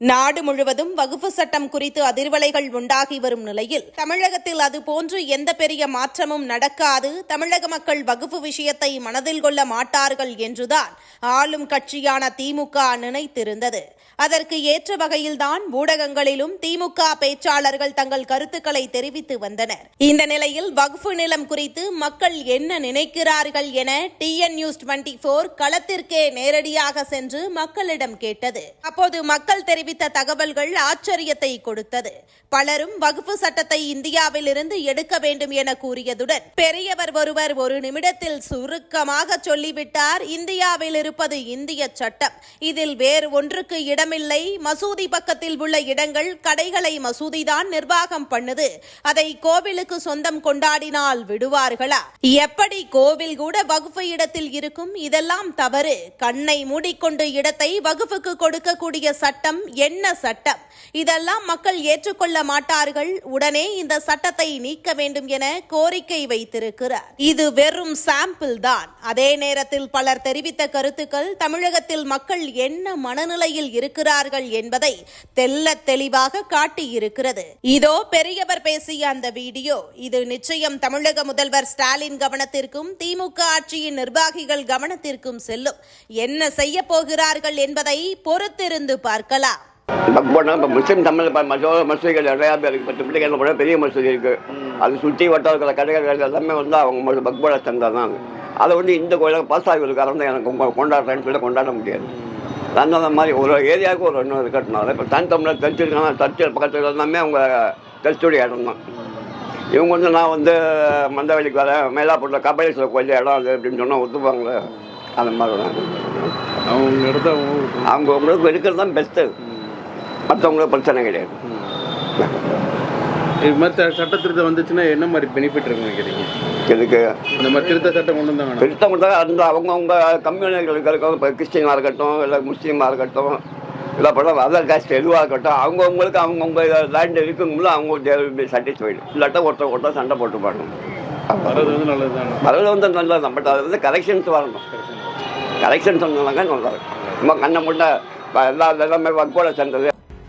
நாடு முழுவதும் வகுப்பு சட்டம் குறித்து அதிர்வலைகள் உண்டாகி வரும் நிலையில் தமிழகத்தில் அதுபோன்று எந்த பெரிய மாற்றமும் நடக்காது. தமிழக மக்கள் வகுப்பு விஷயத்தை மனதில் கொள்ள மாட்டார்கள் என்றுதான் ஆளும் கட்சியான திமுக நினைத்திருந்தது. அதற்கு ஏற்ற வகையில்தான் ஊடகங்களிலும் திமுக பேச்சாளர்கள் தங்கள் கருத்துக்களை தெரிவித்து வந்தனர். இந்த நிலையில் வகுப்பு நிலம் குறித்து மக்கள் என்ன நினைக்கிறார்கள் என டிஎன் நியூஸ் டுவெண்ட்டி போர் களத்திற்கே நேரடியாக சென்று மக்களிடம் கேட்டது. அப்போது மக்கள் தெரிவித்த தகவல்கள் ஆச்சரியத்தை கொடுத்தது. பலரும் வகுப்பு சட்டத்தை இந்தியாவில் இருந்து எடுக்க வேண்டும் என கூறியதுடன் பெரியவர் ஒருவர் ஒரு நிமிடத்தில் சுருக்கமாக சொல்லிவிட்டார். இந்தியாவில் இருப்பது இந்திய சட்டம். இதில் வேறு ஒன்றுக்கு இடமில்லை. மசூதி பக்கத்தில் உள்ள இடங்கள் கடைகளை மசூதிதான் நிர்வாகம் பண்ணுது. அதை கோவிலுக்கு சொந்தம் கொண்டாடினால் விடுவார்களா? எப்படி கோவில் கூட வகுப்பு இடத்தில் இருக்கும்? இதெல்லாம் தவறு. கண்ணை மூடிக்கொண்டு இடத்தை வகுப்புக்கு கொடுக்கக்கூடிய சட்டம் என்ன சட்டம்? இதெல்லாம் மக்கள் ஏற்றுக்கொள்ள மாட்டார்கள். உடனே இந்த சட்டத்தை நீக்க வேண்டும் என கோரிக்கை வைத்திருக்கிறார். இது வெறும் சாம்பிள் தான். அதே நேரத்தில் பலர் தெரிவித்த கருத்துக்கள் தமிழகத்தில் மக்கள் என்ன மனநிலையில் இருக்கிறார்கள் என்பதை தெல்ல தெளிவாக காட்டியிருக்கிறது. இதோ பெரியவர் பேசிய அந்த வீடியோ. இது நிச்சயம் தமிழக முதல்வர் ஸ்டாலின் கவனத்திற்கும் திமுக ஆட்சியின் நிர்வாகிகள் கவனத்திற்கும் செல்லும். என்ன செய்ய போகிறார்கள் என்பதை பொறுத்திருந்து பார்க்கலாம். போனால் இப்போ முஸ்லீம் தமிழ் இப்போ மசோ மசூதிகள் நிறையா பேர் இருக்குது பத்து பிள்ளைகள் கூட பெரிய மசூதி இருக்குது அது சுற்றி வட்டம் இருக்கிற கடைகள் எல்லாமே வந்து அவங்க பக்போட சந்தா தான் அது. வந்து இந்த கோயிலுக்கு பாசாவிலுக்காரன் வந்து எனக்கு கொண்டாடுறேன்னு சொல்லி கொண்டாட முடியாது. அந்த மாதிரி ஒரு ஏரியாவுக்கு ஒரு இன்னும் இருக்கட்டுனால இப்போ தன் தமிழர் தரிச்சிருக்காங்க தரிச்சல் பக்கத்தில் எல்லாமே அவங்க தரிச்சுடைய இடம் தான் இவங்க வந்து நான் வந்து மந்தவெளிக்கு வரேன். மயிலாப்பூரில் கபாலீஸ்வரர் கோயில் இடம் அது அப்படின்னு சொன்னால் ஒத்துப்பாங்களே. அந்த மாதிரி தான். அவங்க. அவங்க உங்களுக்கு இருக்கிறது தான் பெஸ்ட்டு மற்றவங்களுக்கு பிரச்சனை கிடையாது. இது மாதிரி சட்ட திருத்தம் வந்துச்சுன்னா என்ன மாதிரி பெனிஃபிட் இருக்குன்னு நினைக்கிறீங்க? இதுக்கு இந்த மாதிரி திருத்த சட்டம் கொண்டு வந்தாங்கன்னா. திருத்தம் தான் அந்த அவங்கவுங்க கம்யூனிட்டிகளுக்கு இருக்கும் இப்போ கிறிஸ்டினாக இருக்கட்டும் இல்லை முஸ்லீமாக இருக்கட்டும் இல்லை படம் அதர் காஸ்ட் எதுவாக இருக்கட்டும் அவங்கவுங்களுக்கு அவங்கவுங்க லேண்ட் இருக்குங்களோ அவங்க சாட்டிஸ்ஃபைடு இல்லாட்டா ஒருத்தர் ஒருத்தர் சண்டை போட்டு பாடணும் வர்றது வந்து நல்லது தானே அதில் வந்து நல்லது தான் பட் அது வந்து கரெக்ஷன்ஸ் வரணும். கரெக்ஷன்ஸ் வந்தாங்க நல்லா இருக்கும் சும்மா கண்ணை முட்டை எல்லா எல்லாமே வக்கோட சேர்ந்தது.